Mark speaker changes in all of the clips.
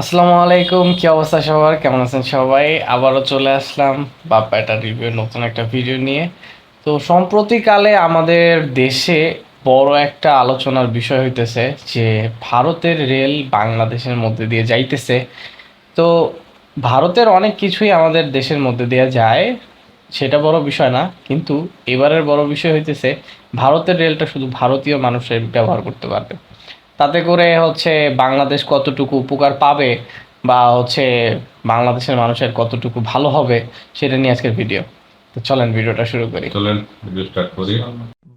Speaker 1: আসসালামু আলাইকুম, কি অবস্থা সবার? কেমন আছেন সবাই? আবারও চলে আসলাম বাপ্পা একটা রিভিউ নতুন একটা ভিডিও নিয়ে। তো সম্প্রতিকালে আমাদের দেশে বড় একটা আলোচনার বিষয় হইতেছে যে ভারতের রেল বাংলাদেশের মধ্যে দিয়ে যাইতেছে। তো ভারতের অনেক কিছুই আমাদের দেশের মধ্যে দিয়ে যায়, সেটা বড় বিষয় না। কিন্তু এবারের বড় বিষয় হইতেছে, ভারতের রেলটা শুধু ভারতীয় মানুষের ব্যবহার করতে পারবে। তাতে করে হচ্ছে বাংলাদেশ কতটুকু উপকার পাবে বা হচ্ছে বাংলাদেশের মানুষের কতটুকু ভালো হবে, সেটা নিয়ে আজকের ভিডিও তো চলেন ভিডিওটা শুরু করি।
Speaker 2: চলেন ভিডিও স্টার্ট করি।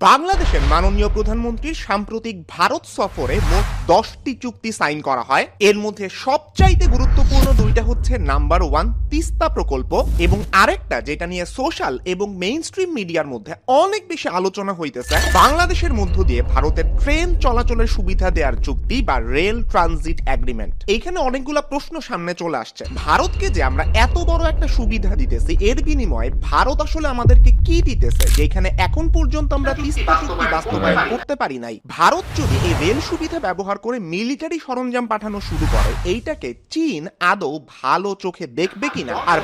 Speaker 3: বাংলাদেশের মাননীয় প্রধানমন্ত্রীর সাম্প্রতিক ভারত সফরে মোট দশটি চুক্তি সাইন করা হয়। এর মধ্যে সবচাইতে গুরুত্বপূর্ণ দুইটা হচ্ছে নাম্বার ওয়ান তিস্তা প্রকল্প এবং আরেকটা যেটা নিয়ে সোশ্যাল এবং মেইন স্ট্রিম মিডিয়ার মধ্যে অনেক বেশি আলোচনা হইতেছে বাংলাদেশের মধ্য দিয়ে ভারতের ট্রেন চলাচলের সুবিধা দেওয়ার চুক্তি বা রেল ট্রানজিট এগ্রিমেন্ট এখানে অনেকগুলা প্রশ্ন সামনে চলে আসছে। ভারতকে যে আমরা এত বড় একটা সুবিধা দিতেছি এর বিনিময়ে ভারত আসলে আমাদেরকে কি দিতেছে যেখানে এখন পর্যন্ত আমরা তিস্তা চুক্তি বাস্তবায়ন করতে পারি নাই। ভারত যদি এই রেল সুবিধা ব্যবহার করে মিলিটারি সরঞ্জাম পাঠানো শুরু করে এইটাকে চীন আদৌ ভালো চোখে দেখবে কিনা? আর।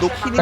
Speaker 3: দক্ষিণ।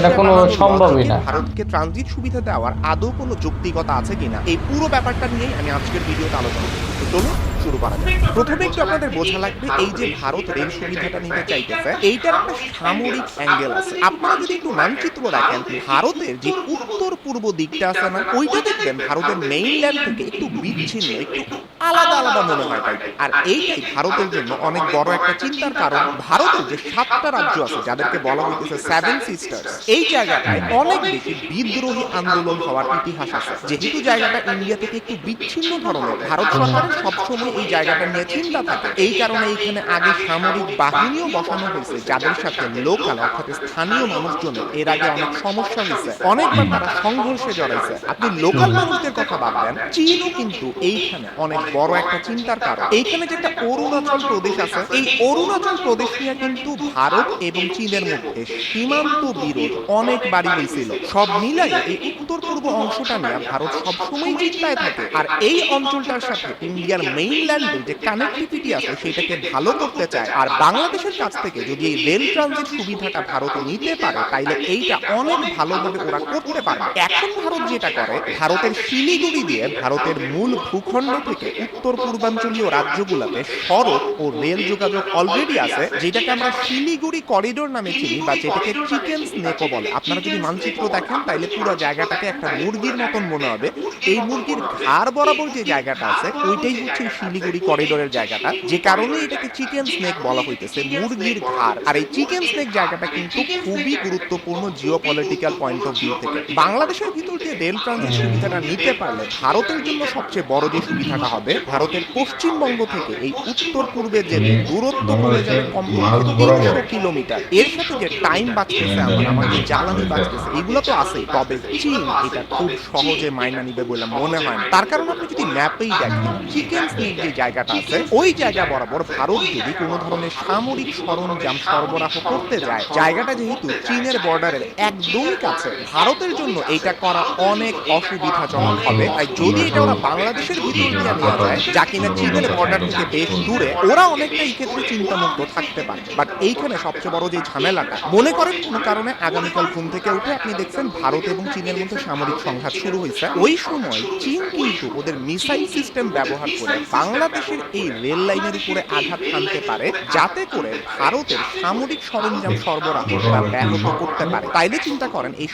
Speaker 3: ভারতকে ট্রানজিট সুবিধা দেওয়ার আদৌ কোনো যৌক্তিকতা আছে কিনা? এই পুরো ব্যাপারটা নিয়েই আমি আজকের ভিডিওতে আলোচনা করব চলুন শুরু করা যায় প্রথমে একটু আপনাদের বোঝা লাগবে এই যে ভারত রেল সুবিধাটা নিতে চাইতেছে, এইটার একটা সামরিক অ্যাঙ্গেল আছে। আপনারা যদি একটু মানচিত্র দেখেন, ভারতের যে উত্তর পূর্ব দিকটা আছে না, ওইটা দেখবেন ভারতের মেইনল্যান্ড থেকে একটু বিচ্ছিন্ন, একটু আলাদা আলাদা মনে হয় তাই। আর এইটাই ভারতের জন্য অনেক বড় একটা চিন্তার কারণ, ভারতের যে সাতটা রাজ্য আছে, যাদেরকে বলা হইতেছে সেভেন সিস্টার্স এই জায়গাটায় অনেক বেশি বিদ্রোহী আন্দোলন হওয়ার ইতিহাস আছে। যেহেতু জায়গাটা ইন্ডিয়া থেকে একটু বিচ্ছিন্ন ধরনের, ভারত সরকারের সবসময় এই জায়গাটা নিয়ে চিন্তা থাকে। এই কারণে এখানে আগে সামরিক বাহিনীও বসানো হয়েছে, যাদের সাথে লোকাল অর্থাৎ স্থানীয় মানুষজনের এর আগে অনেক সমস্যা হয়েছে। অনেকবার তারা সংঘর্ষে জড়াইছে। আপনি লোকাল মানুষদের কথা ভাববেন, চীনও কিন্তু এইখানে অনেক বড় একটা চিন্তার কারণ। এইখানে যে একটা অরুণাচল প্রদেশ আছে, এই অরুণাচল প্রদেশ নিয়ে কিন্তু ভারত এবং চীনের মধ্যে সীমান্ত বিরোধ অনেকবারই হয়েছিল সব মিলাই এই উত্তর পূর্ব অংশটা নিয়ে ভারত সবসময় চিন্তায় থাকে। আর এই অঞ্চলটার সাথে ইন্ডিয়ার মেইনল্যান্ডের যে কানেক্টিভিটি আছে, সেটাকে ভালো করতে চায়। আর বাংলাদেশের কাছ থেকে যদি এই রেল ট্রানজিট সুবিধাটা ভারত নিতে পারে, তাইলে এইটা অনেক ভালোভাবে ওরা করতে পারে এখন ভারত যেটা করে, ভারতের শিলিগুড়ি দিয়ে ভারতের মূল ভূখণ্ড থেকে উত্তর পূর্বাঞ্চলীয় রাজ্যগুলোতে সড়ক ও রেল যোগাযোগ অলরেডি আছে, যেটাকে আমরা শিলিগুড়ি করিডোর নামে চিনি বা যেটাকে চিকেন স্নেকও বলে। আপনারা যদি মানচিত্র দেখেন, তাইলে পুরো জায়গাটাকে একটা মুরগির মতন মনে হবে। এই মুরগির ঘাড় বরাবর যে জায়গাটা আছে, ওইটাই হচ্ছে শিলিগুড়ি করিডোরের জায়গাটা। যে কারণে এটাকে চিকেন স্নেক বলা হইতেছে, মুরগির ঘাড়। আর এই চিকেন স্নেক জায়গাটা কিন্তু খুবই গুরুত্বপূর্ণ geo political point of view থেকে। বাংলাদেশের ভিতর দিয়ে রেল ট্রানজিট সুবিধাটা নিতে পারলে ভারতের জন্য সবচেয়ে বড় যে সুবিধাটা হবে ভারতের পশ্চিমবঙ্গ থেকে এই উত্তর পূর্বে যে দূরত্ব কমে যাবে কমপক্ষে তিনশো কিলোমিটার। এর সাথে যে টাইম বাঁচতেছে আমার আমাদের জ্বালানি বাঁচতেছে এগুলো তো আছেই। তবে চীন এটা খুব সহজে মাইনা নিবে বলে মনে হয় না। তার কারণ আপনি যদি ম্যাপেই দেখেন চিকেন স্নেক যে জায়গাটা আছে ওই জায়গা বরাবর ভারত যদি কোনো ধরনের সামরিক সরঞ্জাম সরবরাহ করতে যায় জায়গাটা যেহেতু চীনের বর্ডারের একদমই কাছে ভারতের জন্য এটা করা অনেক অসুবিধাজনক হবে। তাই যদি এটা ওরা বাংলাদেশের ভিতর দিয়ে নেওয়া যায় কিনা চীনের বর্ডার থেকে বেশ দূরে। ওরা অনেকটা এই ক্ষেত্রে চিন্তামুক্ত থাকতে পারে। বাট এইখানে সবচেয়ে বড় যে ঝামেলাটা মনে করেন কোনো কারণে আগামীকাল ঘুম থেকে উঠে আপনি দেখছেন ভারত এবং চীনের মধ্যে সামরিক সংঘাত শুরু হয়েছে। ওই সময় চীন কিন্তু ওদের মিসাইল সিস্টেম ব্যবহার করে বাংলাদেশের এই রেল লাইনের উপরে আঘাত হানতে পারে যাতে করে ভারতের সামরিক সরঞ্জাম সরবরাহ বা ব্যাহত করতে পারে। তাইলে চিন্তা করেন এই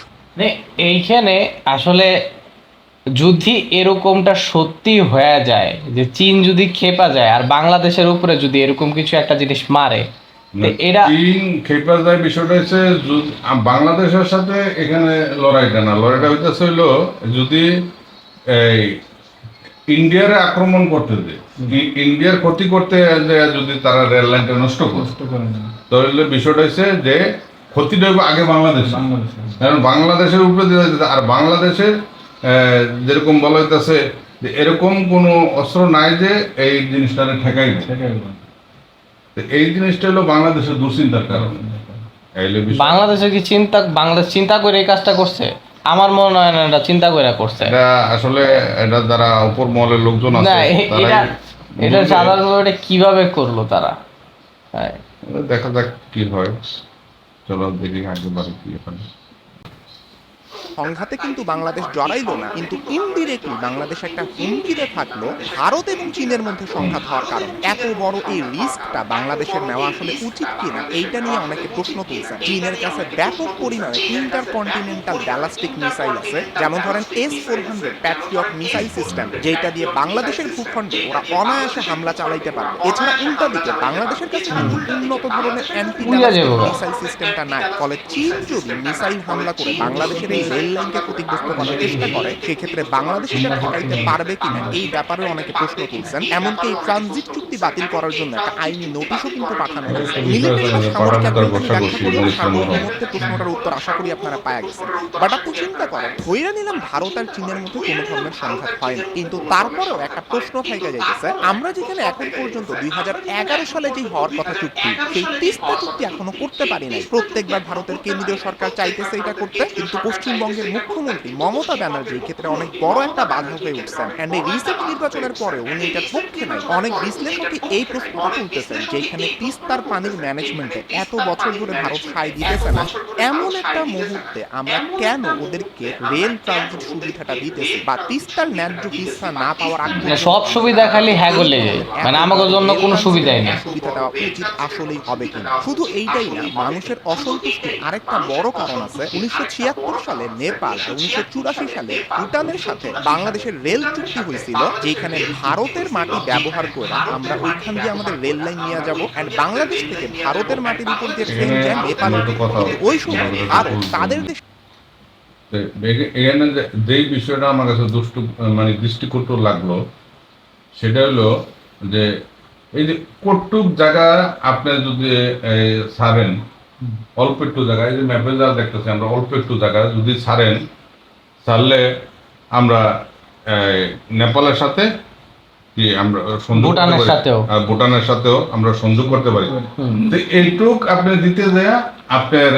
Speaker 1: এইখানে আসলে যদি এরকমটা সত্যি হয়ে যায় যে চীন যদি খেপা যায় আর বাংলাদেশের উপরে যদি এরকম কিছু একটা জিনিস মারে তো এটা
Speaker 2: চীন খেপা যায় বিষয়টা হচ্ছে বাংলাদেশের সাথে এখানে লড়াইটা না লড়াইটা হইতেছে হইল যদি এই ইন্ডিয়ার আক্রমণ করতে দেয় ই- ইন্ডিয়ার ক্ষতি করতে যায় যদি তারা রেল লাইনটা নষ্ট করে। তাহলে বিষয়টা হচ্ছে যে ক্ষতিটা আগে বাংলাদেশ। কারণ বাংলাদেশের উপরে আর বাংলাদেশের যেরকম বলা হইতেছে যে এরকম কোনো অস্ত্র নাই যে এই জিনিসটারে ঠেকাইবে। তো এই জিনিসটা হলো বাংলাদেশের দুশ্চিন্তার কারণ।
Speaker 1: বাংলাদেশে কি চিন্তা বাংলাদেশ চিন্তা করে এই কাজটা করছে? আমার মনে হয় না এটা চিন্তা করে করছে।
Speaker 2: এটা আসলে এটা যারা উপর মহলের লোকজন আছে
Speaker 1: এটা এটা সাধারণভাবে এটা কীভাবে করল তারা? হ্যাঁ।
Speaker 2: দেখা যাক কি হয়। চলো দেখি আগে বাড়ি কি হয়।
Speaker 3: সংঘাতে কিন্তু বাংলাদেশ জড়াইলো না কিন্তু ইনডিরেক্টলি বাংলাদেশ একটা হুমকিতে থাকল ভারত এবং চীনের মধ্যে সংঘাত হওয়ার কারণে। এত বড় এই রিস্কটা বাংলাদেশের নেওয়া আসলে উচিত কিনা এইটা নিয়ে অনেকে প্রশ্ন তুলছে চীনের কাছে ব্যাপক পরিমাণে ইন্টার কন্টিনেন্টাল ব্যালাস্টিক মিসাইল আছে যেমন ধরেন S four hundred Patriot missile system যেটা দিয়ে বাংলাদেশের ভূখণ্ডে ওরা অনায়াসে হামলা চালাইতে পারবে। এছাড়া উল্টা দিকে বাংলাদেশের কাছে কিন্তু উন্নত ধরনের অ্যান্টি। মিসাইল সিস্টেমটা নাই ফলে চীন যদি মিসাইল হামলা করে বাংলাদেশের এই রেল লাইনকে ক্ষতিগ্রস্ত করার চেষ্টা করে। সেক্ষেত্রে বাংলাদেশ এটা ঠকাইতে পারবে কিনা এই ব্যাপারে অনেকে প্রশ্ন তুলছেন। এমনকি এই ট্রানজিট চুক্তি বাতিল করার জন্য একটা আইনি নোটিশও কিন্তু পাঠানো হয়েছে। মিলিটারি বা সামরিক প্রশ্নটার উত্তর আশা করি আপনারা পাওয়া গেছেন। বাট আপনি চিন্তা করেন ধৈর্য নিলাম ভারত আর চীনের মধ্যে কোনো ধরনের সংঘাত হয় না। কিন্তু তারপরেও একটা প্রশ্ন থেকে যাইতেছে আমরা যেখানে এখন পর্যন্ত দুই এগারো সালে যে হওয়ার কথা চুক্তি সেই তিস্তা চুক্তি এখনও করতে পারি নাই। প্রত্যেকবার ভারতের কেন্দ্রীয় সরকার চাইতেছে এটা করতে কিন্তু পশ্চিমবঙ্গের মুখ্যমন্ত্রী মমতা ব্যানার্জি ক্ষেত্রে অনেক বড় একটা বাধা হয়ে উঠছেন। এন্ড এই রিসেন্ট নির্বাচনের পরে উনি এটার পক্ষে নাই অনেক বিশ্লেষক এই প্রশ্নটা তুলতেছেন যে এখানে তিস্তার পানির ম্যানেজমেন্টে এত বছর ধরে ভারত সায় দিতেছে না। এমন একটা মুহূর্তে আমরা কেন ওদেরকে রেল ট্রানজিট সুবিধাটা দিতেছি বা তিস্তার ন্যায্য হিস্সা না পাওয়ার আগ
Speaker 1: মানে সব সুবিধা খালি হ্যাঁ যায়। মানে আমাদের জন্য কোনো সুবিধাই নেই।
Speaker 3: সুবিধা দেওয়া উচিত আসলেই হবে কিনা? শুধু এইটাই না মানুষের অসন্তুষ্টির আরেকটা বড় কারণ আছে। উনিশশো ছিয়াত্তর সালে নেপাল উনিশশো চুরাশি সালে ভুটানের সাথে বাংলাদেশের রেল চুক্তি হয়েছিল যেখানে ভারতের মাটি ব্যবহার করে আমরা ওইখান দিয়ে আমাদের রেল লাইন নিয়ে যাব এন্ড বাংলাদেশ থেকে ভারতের মাটির উপর দিয়ে ট্রেন যায় নেপাল। ওই সময় ভারত তাদের দেশে
Speaker 2: এখানে যে- যেই বিষয়টা আমার কাছে দুষ্টু মানে দৃষ্টিকটু লাগল সেটা হলো যে এই যে কটুক জায়গা আপনি যদি ছাড়েন অল্প একটু জায়গা এই যে ম্যাপে যা দেখতেছি আমরা অল্প একটু জায়গা যদি ছাড়েন ছাড়লে আমরা নেপালের সাথে কি আমরা
Speaker 1: ভুটানের সাথেও।
Speaker 2: ভুটানের সাথেও আমরা সংযোগ করতে পারি। তো এইটুক আপনি দিতে যায় আপনার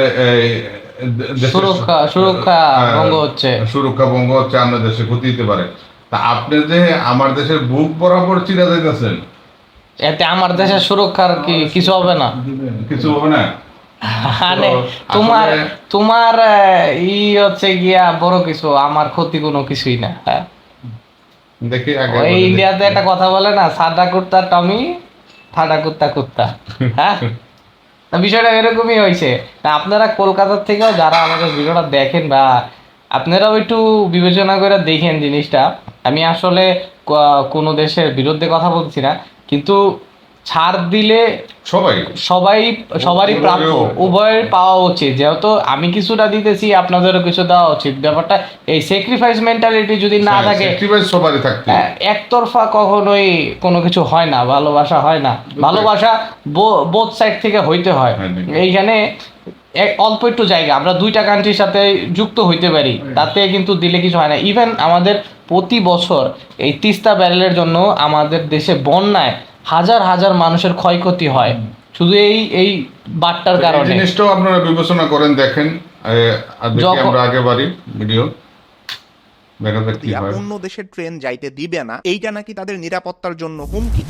Speaker 1: সুরক্ষা সুরক্ষা ভঙ্গ হচ্ছে।
Speaker 2: সুরক্ষা ভঙ্গ হচ্ছে আপনার দেশে ক্ষতি দিতে পারে। তা আপনি যে আমার দেশের বুক বরাবর চিরা যাইতেছেন
Speaker 1: এতে আমার দেশের সুরক্ষার কি কিছু হবে না?
Speaker 2: কিছু হবে না?
Speaker 1: মানে তোমার তোমার ই হচ্ছে গিয়া বড় কিছু আমার ক্ষতি কোনো কিছুই না হ্যাঁ?
Speaker 2: দেখি আগে
Speaker 1: ওই ইন্ডিয়াতে একটা কথা বলে না সাদা কুত্তা টমি ঠাডা কুত্তা কুত্তা হ্যাঁ? বিষয়টা এরকমই হয়েছে। আপনারা কলকাতার থেকেও যারা আমাদের ভিডিওটা দেখেন বা আপনারাও একটু বিবেচনা করে দেখেন জিনিসটা আমি আসলে কোনো দেশের বিরুদ্ধে কথা বলছি না কিন্তু ছাড় দিলে
Speaker 2: সবাই
Speaker 1: সবাই সবারই প্রাপ্য উভয়ের পাওয়া উচিত যেহেতু আমি কিছুটা দিতেছি আপনাদেরও কিছু দেওয়া উচিত ব্যাপারটা এই স্যাক্রিফাইস মেন্টালিটি যদি না
Speaker 2: হ্যাঁ,
Speaker 1: থাকে
Speaker 2: সবারই
Speaker 1: হ্যাঁ, একতরফা কখনোই কোনো কিছু হয় না ভালোবাসা হয় না ভালোবাসা বোথ সাইড থেকে হইতে হয়
Speaker 2: হ্যাঁ,
Speaker 1: এইখানে এক- অল্প একটু জায়গা আমরা দুইটা কান্ট্রির সাথে যুক্ত হইতে পারি তাতে কিন্তু দিলে কিছু হয় না ইভেন আমাদের প্রতি বছর এই তিস্তা ব্যারেলের জন্য আমাদের দেশে বন্যায় হাজার হাজার মানুষের ক্ষয়ক্ষতি হয়। শুধু এই এই বাটটার কারণে।
Speaker 2: জিনিসটাও আপনারা বিবেচনা করেন দেখেন। আমরা আগে বাড়ি ভিডিও।
Speaker 3: অন্য দেশের ট্রেন যাইতে দিবে না এইটা নাকি তাদের নিরাপত্তার জন্য হুমকি?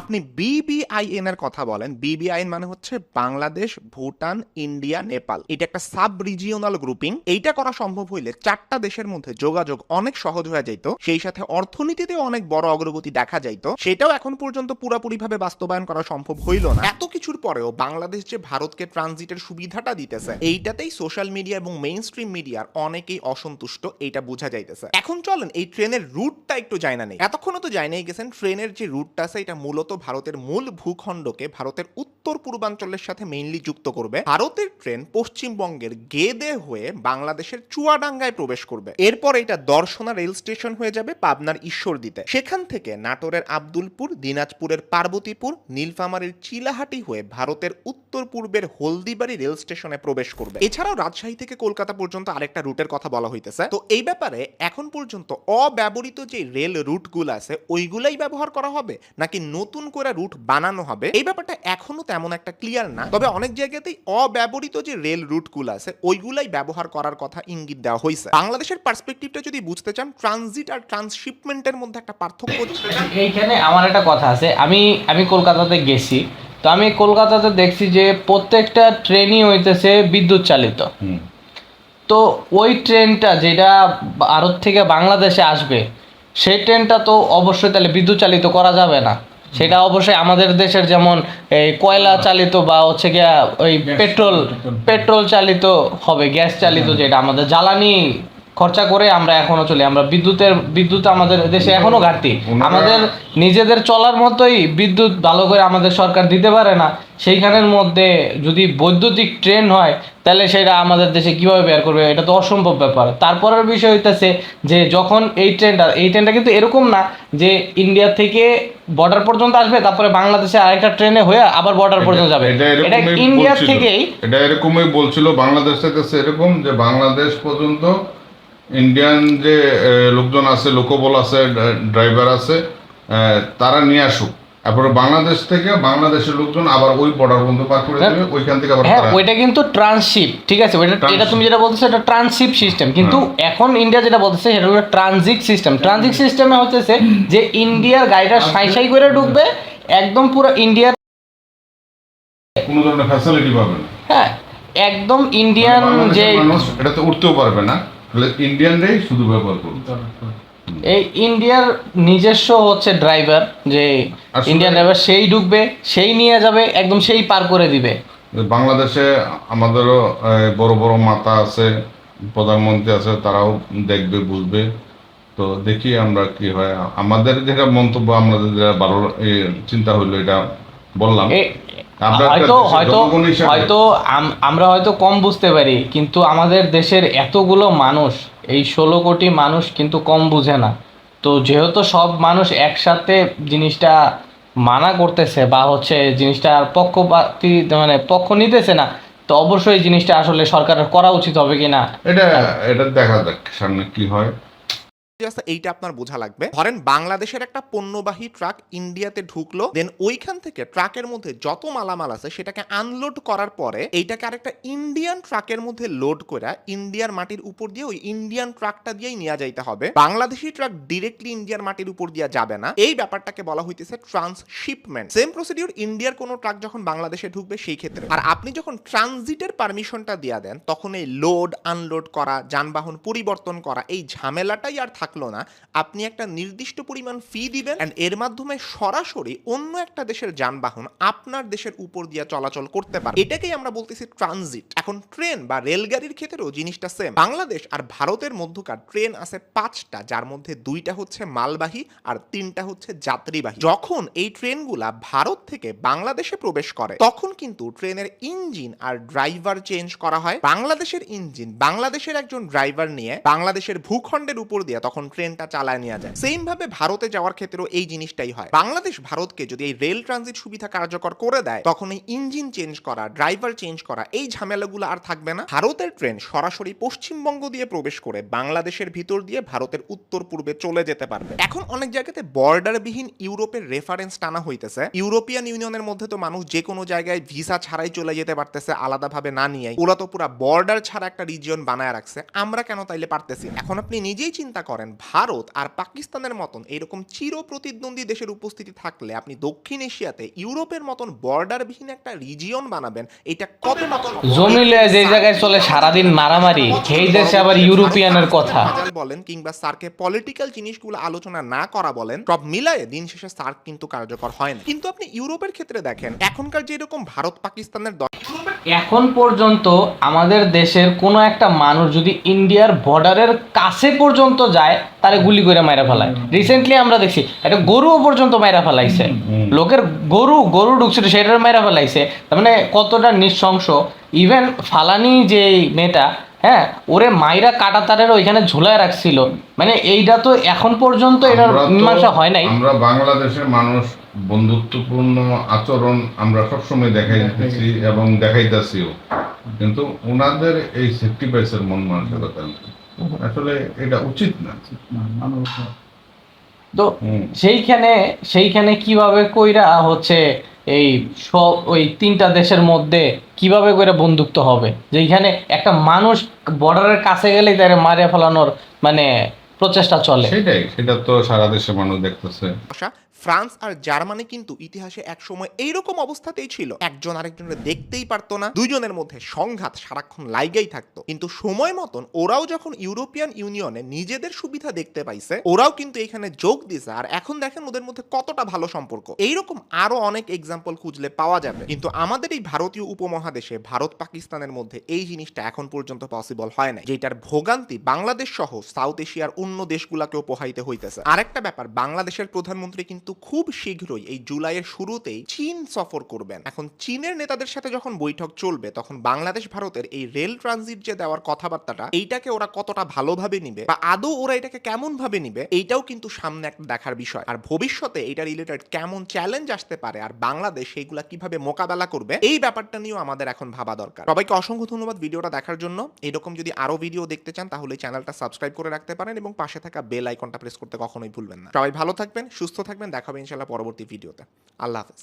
Speaker 3: আপনি বিবিআইএন এর কথা বলেন বিবিআইএন মানে হচ্ছে বাংলাদেশ, ভুটান, ইন্ডিয়া, নেপাল। এটা একটা সাব রিজিওনাল গ্রুপিং। এইটা করা সম্ভব হইলে চারটা দেশের মধ্যে যোগাযোগ অনেক সহজ হয়ে যাইতো। সেই সাথে অর্থনীতিতে অনেক বড় অগ্রগতি দেখা যাইতো। সেটাও এখন পর্যন্ত পুরোপুরি ভাবে বাস্তবায়ন করা সম্ভব হইল না। এত কিছুর পরেও বাংলাদেশ যে ভারতকে ট্রানজিটের সুবিধাটা দিতেছে, এইটাতেই সোশ্যাল মিডিয়া এবং মেইন স্ট্রিম মিডিয়ার অনেকেই অসন্তুষ্ট, এইটা বোঝা যাইতেছে। এখন চলেন, এই ট্রেনের রুটটা একটু জানা নেই। এতক্ষণও তো জানাই গেছেন, ট্রেনের যে রুটটা আছে, এটা মূলত ভারতের মূল ভূখণ্ডকে ভারতের উত্তর পূর্বাঞ্চলের সাথে মেইনলি যুক্ত করবে। ভারতের ট্রেন পশ্চিমবঙ্গের গেদে হয়ে বাংলাদেশের চুয়াডাঙ্গায় প্রবেশ করবে। এরপর এটা দর্শনা রেল স্টেশন হয়ে যাবে পাবনার ঈশ্বরদীতে। সেখান থেকে নাটোরের আব্দুলপুর, দিনাজপুরের পার্বতীপুর, নীলফামারীর চিলাহাটি হয়ে ভারতের উত্তর পূর্বের হলদিবাড়ি রেল স্টেশনে প্রবেশ করবে। এছাড়াও রাজশাহী থেকে কলকাতা পর্যন্ত আরেকটা রুটের কথা বলা হইতেছে। তো এই ব্যাপারে এখন পর্যন্ত অব্যবহৃত যে রেল রুটগুলো আছে, ওইগুলাই ব্যবহার করা হবে? নাকি নতুন নতুন করে রুট বানানো হবে। এই ব্যাপারটা এখনও তেমন একটা ক্লিয়ার না। তবে অনেক জায়গাতেই অব্যবহৃত যে রেল রুটগুলো আছে ওইগুলাই ব্যবহার করার কথা ইঙ্গিত দেওয়া হয়েছে বাংলাদেশের পার্সপেক্টিভটা যদি বুঝতে চান ট্রানজিট আর ট্রান্সশিপমেন্টের মধ্যে একটা পার্থক্য
Speaker 1: এইখানে আমার একটা কথা আছে। আমি আমি কলকাতাতে গেছি। তো আমি কলকাতাতে দেখছি যে প্রত্যেকটা ট্রেনই হইতেছে বিদ্যুৎ চালিত। তো ওই ট্রেনটা যেটা ভারত থেকে বাংলাদেশে আসবে সেই ট্রেনটা তো অবশ্যই তাহলে বিদ্যুৎ চালিত করা যাবে না। সেটা অবশ্যই আমাদের দেশের যেমন এই কয়লা চালিত বা হচ্ছে গিয়া ওই পেট্রোল পেট্রোল চালিত হবে গ্যাস চালিত যেটা আমাদের জ্বালানি খরচা করে আমরা এখনও চলি। আমরা বিদ্যুতের বিদ্যুৎ আমাদের দেশে এখনও ঘাটতি। আমাদের নিজেদের চলার মতোই বিদ্যুৎ ভালো করে আমাদের সরকার দিতে পারে না। সেইখানের মধ্যে যদি বৈদ্যুতিক ট্রেন হয় তাহলে সেটা আমাদের দেশে কীভাবে বের করবে? এটা তো অসম্ভব ব্যাপার। তারপরের বিষয় হইতেছে যে যখন এই ট্রেনটা এই ট্রেনটা কিন্তু এরকম না যে ইন্ডিয়া থেকে বর্ডার পর্যন্ত আসবে তারপরে বাংলাদেশে আরেকটা ট্রেনে হয়ে আবার বর্ডার পর্যন্ত যাবে।
Speaker 2: এটা
Speaker 1: ইন্ডিয়া থেকেই
Speaker 2: এটা এরকমই বলছিল। বাংলাদেশের কাছে এরকম যে বাংলাদেশ পর্যন্ত ইন্ডিয়ান যে লোকজন আছে লোকবল আছে ড্রাইভার আছে তারা নিয়ে আসুক। তারপরে বাংলাদেশ থেকে বাংলাদেশের লোকজন আবার ওই বর্ডার পর্যন্ত পার করে
Speaker 1: হ্যাঁ।
Speaker 2: দেবে ওইখান থেকে আবার
Speaker 1: হ্যাঁ ওইটা কিন্তু ট্রান্সশিপ ঠিক আছে? ওইটা এটা তুমি যেটা বলতেছো এটা ট্রান্সশিপ সিস্টেম কিন্তু
Speaker 2: হ্যাঁ।
Speaker 1: এখন ইন্ডিয়া যেটা বলতেছে সেটা হলো ট্রানজিট সিস্টেম ট্রানজিট সিস্টেমে হচ্ছে যে ইন্ডিয়ার গাড়িটা সাই সাই করে ঢুকবে একদম পুরো ইন্ডিয়ার
Speaker 2: কোনো ধরনের ফ্যাসিলিটি পাবে না।
Speaker 1: হ্যাঁ একদম ইন্ডিয়ান যে
Speaker 2: বাংলাদেশের মানুষ এটাতে উঠতেও পারবে না। তাহলে ইন্ডিয়ানরাই শুধু ব্যবহার করবে।
Speaker 1: এই ইন্ডিয়ার নিজস্ব হচ্ছে ড্রাইভার যে ইন্ডিয়ান ড্রাইভার সেই ঢুকবে সেই নিয়ে যাবে একদম সেই পার করে দিবে।
Speaker 2: বাংলাদেশে আমাদেরও বড় বড় মাতা আছে প্রধানমন্ত্রী আছে তারাও দেখবে বুঝবে। তো দেখি আমরা কি হয়। আমাদের যেটা মন্তব্য আমাদের যেটা ভালো চিন্তা হইল এটা বললাম।
Speaker 1: হয়তো হয়তো হয়তো আমরা হয়তো কম বুঝতে পারি কিন্তু আমাদের দেশের এতগুলো মানুষ এই ষোলো কোটি মানুষ কিন্তু কম বুঝে না। তো যেহেতু সব মানুষ একসাথে জিনিসটা মানা করতেছে বা হচ্ছে জিনিসটা পক্ষপাতি মানে পক্ষ নিতেছে না তো অবশ্যই জিনিসটা আসলে সরকারের করা উচিত হবে কিনা?
Speaker 2: এটা এটা দেখা যাক সামনে কি হয়।
Speaker 3: এইটা আপনার বোঝা লাগবে। ধরেন বাংলাদেশের একটা পণ্যবাহী ট্রাক ইন্ডিয়াতে ঢুকলো দেন ওইখান থেকে ট্রাকের মধ্যে যত মালামাল আছে সেটাকে আনলোড করার পরে এইটাকে আরেকটা ইন্ডিয়ান ট্রাকের মধ্যে লোড করে ইন্ডিয়ার মাটির উপর দিয়ে ওই ইন্ডিয়ান ট্রাকটা দিয়েই নিয়ে যাইতে হবে। বাংলাদেশি ট্রাক ডিরেক্টলি ইন্ডিয়ার মাটির উপর দিয়ে যাবে না। এই ব্যাপারটাকে বলা হইতেছে ট্রান্সশিপমেন্ট সেম প্রসিডিউর ইন্ডিয়ার কোনো ট্রাক যখন বাংলাদেশে ঢুকবে সেই ক্ষেত্রে। আর আপনি যখন ট্রানজিটের পারমিশনটা দিয়ে দেন, তখন এই লোড আনলোড করা, যানবাহন পরিবর্তন করা, এই ঝামেলাটাই আর থাকল না, আপনি একটা নির্দিষ্ট পরিমাণ ফি দিবেন and এর মাধ্যমে সরাসরি অন্য একটা দেশের যানবাহন আপনার দেশের উপর দিয়ে চলাচল করতে পারে এটাকেই আমরা বলতেছি ট্রানজিট এখন ট্রেন বা রেলগাড়ির ক্ষেত্রেও জিনিসটা সেম বাংলাদেশ আর ভারতের মধ্যকার ট্রেন আছে পাঁচটা, যার মধ্যে দুইটা হচ্ছে মালবাহী আর তিনটা হচ্ছে যাত্রীবাহী। যখন এই ট্রেনগুলা ভারত থেকে বাংলাদেশে প্রবেশ করে, তখন কিন্তু ট্রেনের ইঞ্জিন আর ড্রাইভার চেঞ্জ করা হয়। বাংলাদেশের ইঞ্জিন বাংলাদেশের একজন ড্রাইভার নিয়ে বাংলাদেশের ভূখণ্ডের উপর দিয়ে তখন ট্রেনটা চালায় নেওয়া যায়। সেম ভাবে ভারতে যাওয়ার ক্ষেত্রেও এই জিনিসটাই হয়। বাংলাদেশ ভারতকে যদি এই রেল ট্রানজিট সুবিধা কার্যকর করে দেয়, তখন এই ইঞ্জিন চেঞ্জ করা, ড্রাইভার চেঞ্জ করা, এই ঝামেলাগুলো আর থাকবে না। ভারতের ট্রেন সরাসরি পশ্চিমবঙ্গ দিয়ে প্রবেশ করে বাংলাদেশের ভিতর দিয়ে ভারতের উত্তর পূর্বে চলে যেতে পারবে। এখন অনেক জায়গাতে বর্ডারবিহীন ইউরোপের রেফারেন্স টানা হইতেছে। ইউরোপিয়ান ইউনিয়নের মধ্যে তো মানুষ যে কোনো জায়গায় ভিসা ছাড়াই চলে যেতে পারতেছে, আলাদাভাবে না নিয়ে ওরা তো পুরো বর্ডার ছাড়া একটা রিজিয়ন বানায় রাখছে। আমরা কেন তাইলে পারতেছি এখন আপনি নিজেই চিন্তা করেন ভারত আর পাকিস্তানের মতন এরকম চির প্রতিদ্বন্দ্বী দেশের উপস্থিতি থাকলে আপনি দক্ষিণ এশিয়াতে ইউরোপের মতন বর্ডারবিহীন একটা রিজিয়ন বানাবেন এটা কত
Speaker 1: জমিলে যে জায়গায় চলে সারাদিন মারামারি সেই দেশে আবার ইউরোপিয়ানের কথা।
Speaker 3: বলেন কিংবা পলিটিক্যাল জিনিসগুলো আলোচনা না করা বলেন সব মিলায়ে দিন শেষে কিন্তু কার্যকর হয় না। কিন্তু আপনি ইউরোপের ক্ষেত্রে দেখেন এখনকার যেরকম ভারত পাকিস্তানের
Speaker 1: এখন পর্যন্ত আমাদের দেশের কোনো একটা মানুষ যদি ইন্ডিয়ার বর্ডারের কাছে পর্যন্ত যায় তারে গুলি করে মাইরা ফেলায়। রিসেন্টলি আমরা দেখছি একটা গরুও পর্যন্ত মাইরা ফেলাইছে। লোকের গরু গরু ঢুকছিল সেটার মাইরা ফেলাইছে। তার মানে কতটা নৃশংস। ইভেন ফালানি যে মেয়েটা হ্যাঁ ওরে মাইরা কাটা তারের ওইখানে ঝুলায় রাখছিল। মানে এইটা তো এখন পর্যন্ত এটার মীমাংসা হয় নাই।
Speaker 2: আমরা বাংলাদেশের মানুষ বন্ধুত্বপূর্ণ আচরণ আমরা সবসময় দেখাইতেছি এবং দেখাইতেছিও। কিন্তু ওনাদের এই সেক্রিফাইসের মন মানসিকতা। আসলে এটা উচিত না।
Speaker 1: তো সেইখানে সেইখানে কীভাবে কইরা হচ্ছে এই সব ওই তিনটা দেশের মধ্যে কীভাবে করে বন্ধুত্ব হবে? যেখানে একটা মানুষ বর্ডারের কাছে গেলেই তারে মারিয়া ফেলানোর মানে প্রচেষ্টা চলে।
Speaker 2: সেটাই সেটা তো সারা দেশের মানুষ দেখতেছে।
Speaker 3: ভাষা ফ্রান্স আর জার্মানি কিন্তু ইতিহাসে একসময় এইরকম অবস্থাতেই ছিল। একজন আরেকজনের দেখতেই পারতো না, দুইজনের মধ্যে সংঘাত সারাক্ষণ লাইগেই থাকতো। কিন্তু সময় মতন ওরাও যখন ইউরোপিয়ান ইউনিয়নে নিজেদের সুবিধা দেখতে পাইছে, ওরাও কিন্তু এখানে যোগ দিছে আর এখন দেখেন ওদের মধ্যে কতটা ভালো সম্পর্ক। এইরকম আরও অনেক এক্সাম্পল খুঁজলে পাওয়া যাবে। কিন্তু আমাদের এই ভারতীয় উপমহাদেশে ভারত পাকিস্তানের মধ্যে এই জিনিসটা এখন পর্যন্ত পসিবল হয় না যেটার ভোগান্তি বাংলাদেশ সহ সাউথ এশিয়ার অন্য দেশগুলোকেও পোহাইতে হইতেছে। আরেকটা ব্যাপার, বাংলাদেশের প্রধানমন্ত্রী কিন্তু খুব শীঘ্রই এই জুলাইয়ের শুরুতেই চীন সফর করবেন। এখন চীনের নেতাদের সাথে যখন বৈঠক চলবে, তখন বাংলাদেশ, ভারতের এই রেল ট্রানজিট যে দেওয়ার কথাবার্তাটা, এইটাকে ওরা কতটা ভালোভাবে নিবে বা আদৌ ওরা এটাকে কেমন ভাবে নিবে, এইটাও কিন্তু সামনে একটা দেখার বিষয়। আর ভবিষ্যতে এটা রিলেটেড কেমন চ্যালেঞ্জ আসতে পারে আর বাংলাদেশ সেইগুলা কীভাবে মোকাবেলা করবে, এই ব্যাপারটা নিয়েও আমাদের এখন ভাবা দরকার। সবাইকে অসংখ্য ধন্যবাদ ভিডিওটা দেখার জন্য। এরকম যদি আরও ভিডিও দেখতে চান, তাহলে চ্যানেলটা সাবস্ক্রাইব করে রাখতে পারেন এবং পাশে থাকা বেল আইকনটা প্রেস করতে কখনোই ভুলবেন না। সবাই ভালো থাকবেন, সুস্থ থাকবেন দেখা হবে ইনশাল্লাহ পরবর্তী ভিডিওতে। আল্লাহ হাফেজ।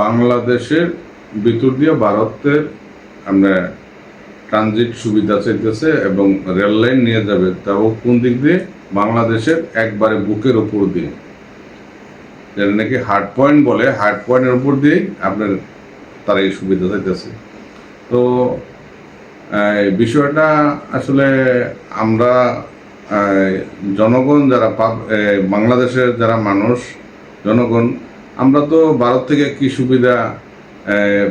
Speaker 2: বাংলাদেশের ভিতর দিয়ে ভারতের আমরা ট্রানজিট সুবিধা চাইতেছে এবং রেল লাইন নিয়ে যাবে, তাও কোন দিক দিয়ে? বাংলাদেশের একবারে বুকের উপর দিয়ে। যেটা নাকি হার্ড পয়েন্ট বলে হার্ড পয়েন্টের উপর দিয়ে আপনার তারা এই সুবিধা চাইতেছে। তো বিষয়টা আসলে আমরা জনগণ যারা বাংলাদেশের যারা মানুষ, জনগণ, আমরা তো ভারত থেকে কি সুবিধা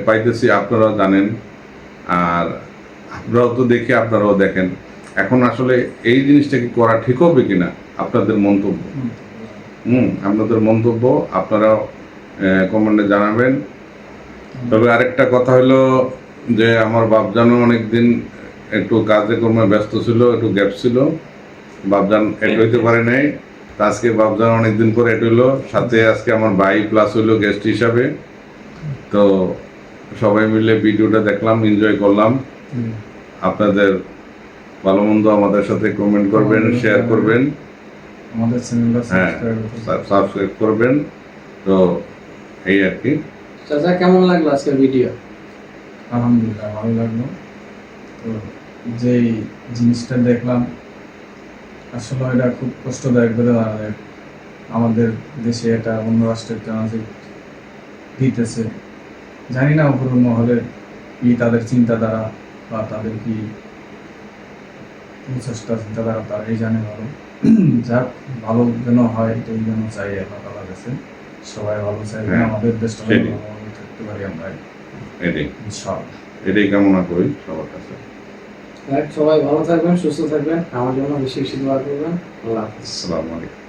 Speaker 2: পাইতেছি আপনারাও জানেন। আর আপনারাও তো দেখে আপনারাও দেখেন। এখন আসলে এই জিনিসটা কি করা ঠিক হবে কিনা, আপনাদের মন্তব্য? হুম, আপনাদের মন্তব্য আপনারাও কমেন্টে জানাবেন। তবে আরেকটা কথা হলো যে, আমার বাপ বাপজানও অনেকদিন একটু কাজে কর্মে ব্যস্ত ছিল, একটু গ্যাপ ছিল। বাপজান এট হইতে পারে নাই। আজকে বাপজান অনেকদিন পরে এট হইল। সাথে আজকে আমার ভাই প্লাস হইল গেস্ট হিসাবে। তো সবাই মিলে ভিডিওটা দেখলাম এনজয় করলাম। আপনাদের ভালো মন্দ আমাদের সাথে কমেন্ট করবেন শেয়ার করবেন।
Speaker 4: আমাদের চ্যানেলটা
Speaker 2: হ্যাঁ
Speaker 4: সাবস্ক্রাইব
Speaker 2: সাবস্ক্রাইব করবেন। তো এই আর কি।
Speaker 1: চাচা কেমন লাগল আজকের ভিডিও
Speaker 4: আলহামদুলিল্লাহ ভালো লাগল। তো যেই জিনিসটা দেখলাম আসলে এটা খুব কষ্টদায়ক বলে দাঁড়ায় আমাদের দেশে এটা অন্য রাষ্ট্রের ট্রানজিট দিতেছে। জানি না উপর মহলে কি তাদের চিন্তাধারা বা তাদের কি প্রচেষ্টা চিন্তাধারা তারাই জানে ভালো। যাক ভালো যেন হয় এটাই যেন চাই আল্লাহ তালা কাছে। সবাই ভালো চাইবে
Speaker 2: হ্যাঁ,
Speaker 4: আমাদের দেশটা থাকতে পারি আমরা
Speaker 2: এটাই।
Speaker 4: ইনশাআল্লাহ।
Speaker 2: এটাই কামনা করি সবার কাছে।
Speaker 1: সবাই ভালো থাকবেন, সুস্থ থাকবেন। আমার জন্য বেশি বেশি দোয়া করবেন আল্লাহ হাফিজ।
Speaker 2: আসসালামু আলাইকুম।